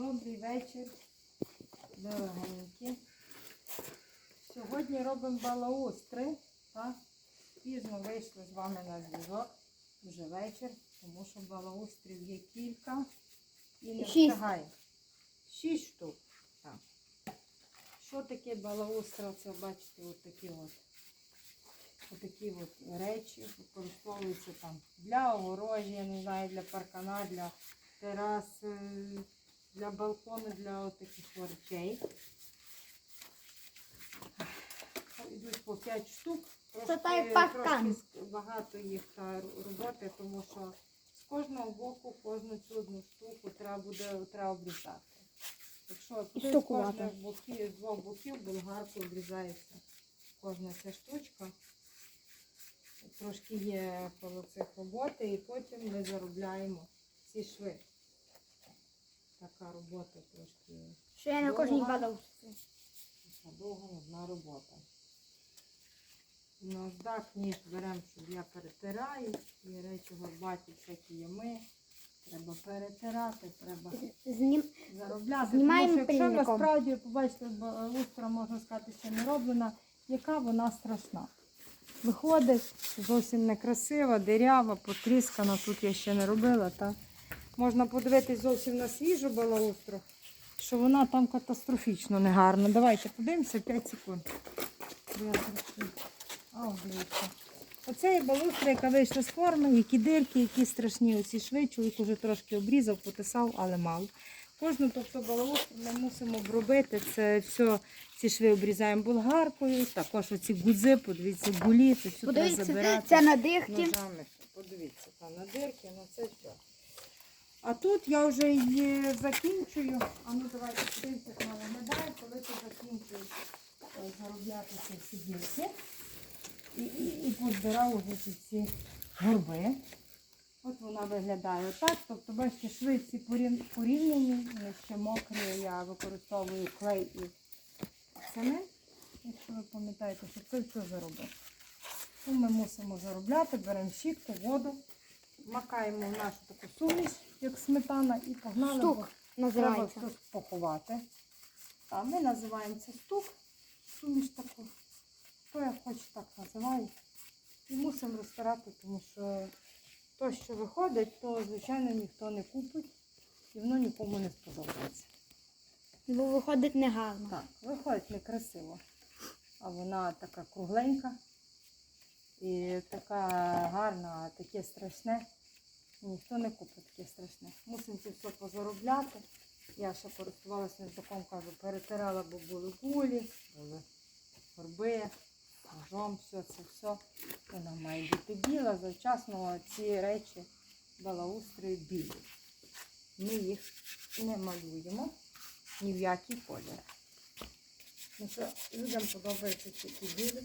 Добрий вечір, дорогенькі. Сьогодні робимо балаустри. Так? Пізно вийшли з вами на зв'язок. Вже вечір, тому що балаустрів є кілька і не встигає. Шість штук. Так. Що таке балаустра? Це бачите, от такі от. Отакі от речі використовуються там для огорожі, я не знаю, для паркана, для терас, е, для балкону, для таких речей. Йдуть по 5 штук. Трошки багато їх та роботи, тому що з кожного боку кожну цю одну штуку треба буде треба обрізати. Якщо з кожних боків, з двох боків болгаркою обрізається кожна ця штучка. Трошки є коло цих роботи, і потім ми заробляємо ці шви. Така робота трошки Що я на кожній така довга нудна робота. Наждак ніж беремо, щоб я перетираю. І речі горбаті всякі ями. Треба перетирати, треба Знім... заробляти. Знімаємо Тому що якщо пильником. насправді побачите, лустра, можна сказати, ще не роблена, яка вона страшна. Виходить, зовсім некрасива, дирява, потріскана. Тут я ще не робила. Та можна подивитись зовсім на свіжу балаустру, що вона там катастрофічно негарна. Давайте подивимося 5 секунд. О. Оце є балустра, яка вийшла з форми, які дирки, які страшні оці шви. Чоловік уже трошки обрізав, потисав, але мало. Кожну тобто балаустру ми мусимо обробити. Це все, ці шви обрізаємо болгаркою, також оці гудзи, подивіться, гулі, це все треба Подивіться, забирати. це на дихті. Ножами. Подивіться, там на дирки, на це все. А тут я вже її закінчую. А ну давайте як вона виглядає, коли ти закінчуєш е, заробляти ці всі дірки. І, і, і позбирав уже ці всі горби. От вона виглядає отак. Тобто, бачите, шви ці порівняні, вони ще мокрі, я використовую клей і цемент, якщо ви пам'ятаєте, що це все заробити. Ну, ми мусимо заробляти, беремо щітку, воду, макаємо в нашу таку суміш, як сметана, і погнали. Стук бо називається. Треба тут поховати. А ми називаємо це стук, суміш таку. Хто як хоче, так називає. І мусимо розтирати, тому що то, що виходить, то, звичайно, ніхто не купить і воно нікому не сподобається. Бо виходить негарно. Так, виходить некрасиво. А вона така кругленька і така гарна, а таке страшне. Ніхто не купить таке страшне. Мусимо це все позаробляти. Я ще користувалася наждаком, кажу, перетирала, бо були гулі, були горби, ножом, все це все. Вона має бути біла, завчасно ці речі балаустри білі. Ми їх не малюємо ні в який колір. Ну людям подобається тільки білі.